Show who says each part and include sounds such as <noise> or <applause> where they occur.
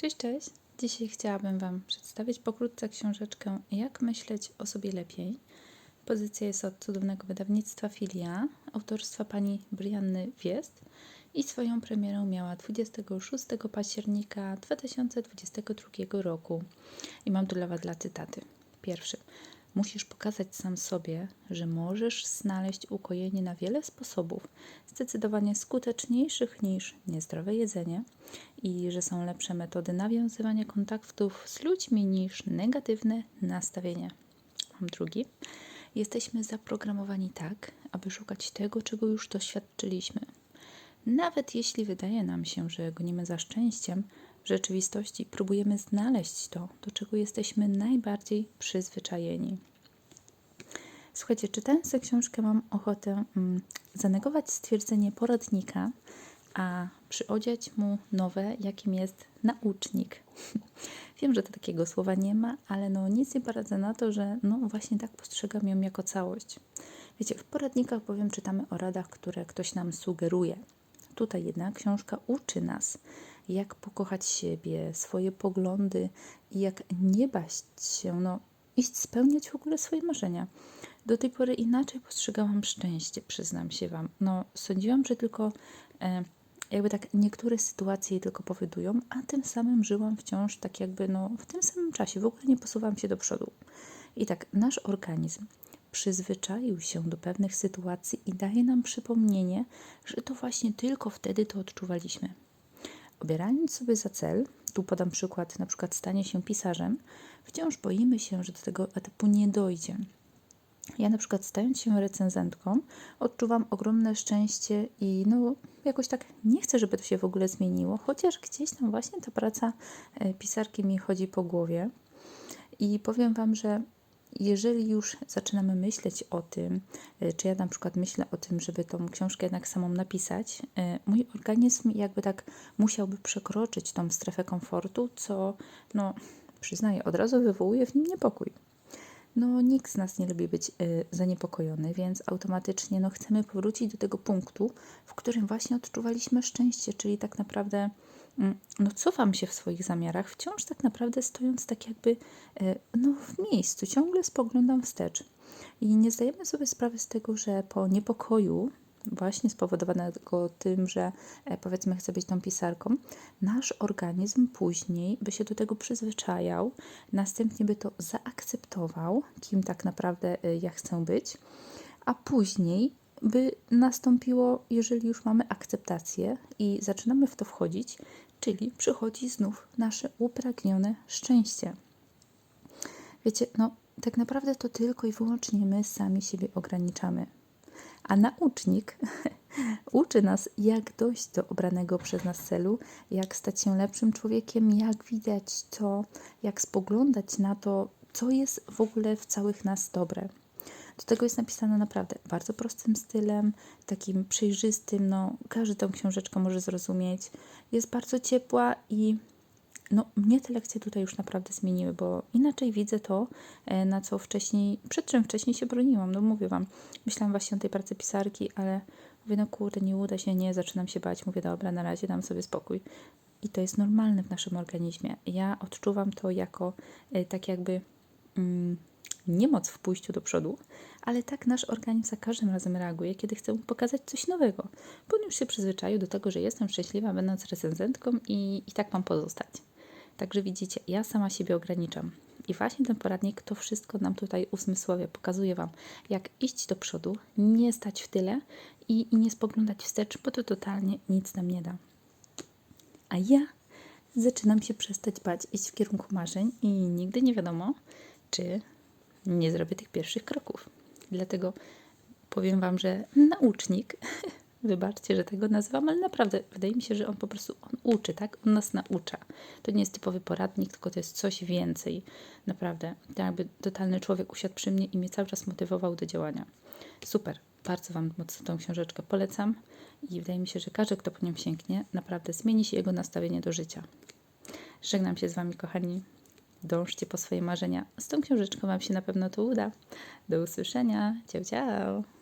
Speaker 1: Cześć, cześć. Dzisiaj chciałabym Wam przedstawić pokrótce książeczkę Jak myśleć o sobie lepiej. Pozycja jest od cudownego wydawnictwa Filia, autorstwa pani Brianny Wiest i swoją premierę miała 26 października 2022 roku. I mam tu dla Was dwa cytaty. Pierwszy. Musisz pokazać sam sobie, że możesz znaleźć ukojenie na wiele sposobów, zdecydowanie skuteczniejszych niż niezdrowe jedzenie i że są lepsze metody nawiązywania kontaktów z ludźmi niż negatywne nastawienie. Mam drugi. Jesteśmy zaprogramowani tak, aby szukać tego, czego już doświadczyliśmy. Nawet jeśli wydaje nam się, że gonimy za szczęściem, w rzeczywistości próbujemy znaleźć to, do czego jesteśmy najbardziej przyzwyczajeni. Słuchajcie, czytając tę książkę, mam ochotę mm, zanegować stwierdzenie poradnika, a przyodziać mu nowe, jakim jest naucznik. <laughs> Wiem, że takiego słowa nie ma, ale no nic nie poradzę na to, że no właśnie tak postrzegam ją jako całość. Wiecie, w poradnikach bowiem czytamy o radach, które ktoś nam sugeruje. Tutaj jednak książka uczy nas, jak pokochać siebie, swoje poglądy i jak nie bać się, no iść spełniać w ogóle swoje marzenia. Do tej pory inaczej postrzegałam szczęście, przyznam się Wam. No, sądziłam, że tylko e, jakby tak niektóre sytuacje je tylko powodują, a tym samym żyłam wciąż tak jakby no w tym samym czasie, w ogóle nie posuwam się do przodu. I tak nasz organizm przyzwyczaił się do pewnych sytuacji i daje nam przypomnienie, że to właśnie tylko wtedy to odczuwaliśmy. Obierając sobie za cel, tu podam przykład, na przykład stanie się pisarzem, wciąż boimy się, że do tego etapu nie dojdzie. Ja na przykład stając się recenzentką, odczuwam ogromne szczęście i no jakoś tak nie chcę, żeby to się w ogóle zmieniło, chociaż gdzieś tam właśnie ta praca e, pisarki mi chodzi po głowie. I powiem Wam, że jeżeli już zaczynamy myśleć o tym, e, czy ja na przykład myślę o tym, żeby tą książkę jednak samą napisać, e, mój organizm jakby tak musiałby przekroczyć tą strefę komfortu, co no przyznaję, od razu wywołuje w nim niepokój. No, nikt z nas nie lubi być y, zaniepokojony, więc automatycznie no, chcemy powrócić do tego punktu, w którym właśnie odczuwaliśmy szczęście, czyli tak naprawdę no, cofam się w swoich zamiarach, wciąż tak naprawdę stojąc tak jakby y, no, w miejscu, ciągle spoglądam wstecz. I nie zdajemy sobie sprawy z tego, że po niepokoju, właśnie spowodowanego tym, że e, powiedzmy chcę być tą pisarką, nasz organizm później by się do tego przyzwyczajał, następnie by to zaakceptował, kim tak naprawdę e, ja chcę być, a później by nastąpiło, jeżeli już mamy akceptację i zaczynamy w to wchodzić, czyli przychodzi znów nasze upragnione szczęście. Wiecie, no tak naprawdę to tylko i wyłącznie my sami siebie ograniczamy. A naucznik <laughs> uczy nas, jak dojść do obranego przez nas celu, jak stać się lepszym człowiekiem, jak widać to, jak spoglądać na to, co jest w ogóle w całych nas dobre. Do tego jest napisane naprawdę bardzo prostym stylem, takim przejrzystym, no każdy tę książeczkę może zrozumieć. Jest bardzo ciepła i no, mnie te lekcje tutaj już naprawdę zmieniły, bo inaczej widzę to, e, na co wcześniej, przed czym wcześniej się broniłam. No mówię Wam, myślałam właśnie o tej pracy pisarki, ale mówię, no kurde, nie uda się, nie, zaczynam się bać. Mówię, dobra, na razie dam sobie spokój. I to jest normalne w naszym organizmie. Ja odczuwam to jako e, tak jakby mm, niemoc w pójściu do przodu, ale tak nasz organizm za każdym razem reaguje, kiedy chcę mu pokazać coś nowego. Bo już się przyzwyczaił do tego, że jestem szczęśliwa, będąc recenzentką i, i tak mam pozostać. Także widzicie, ja sama siebie ograniczam. I właśnie ten poradnik to wszystko nam tutaj uzmysłowia, pokazuje Wam, jak iść do przodu, nie stać w tyle i, i nie spoglądać wstecz, bo to totalnie nic nam nie da. A ja zaczynam się przestać bać iść w kierunku marzeń i nigdy nie wiadomo, czy nie zrobię tych pierwszych kroków. Dlatego powiem Wam, że naucznik <laughs> Wybaczcie, że tego nazywam, ale naprawdę wydaje mi się, że on po prostu on uczy, tak? On nas naucza. To nie jest typowy poradnik, tylko to jest coś więcej. Naprawdę. Tak jakby totalny człowiek usiadł przy mnie i mnie cały czas motywował do działania. Super. Bardzo Wam mocno tą książeczkę polecam i wydaje mi się, że każdy, kto po nią sięgnie, naprawdę zmieni się jego nastawienie do życia. Żegnam się z Wami, kochani. Dążcie po swoje marzenia. Z tą książeczką Wam się na pewno to uda. Do usłyszenia. Ciao, ciao.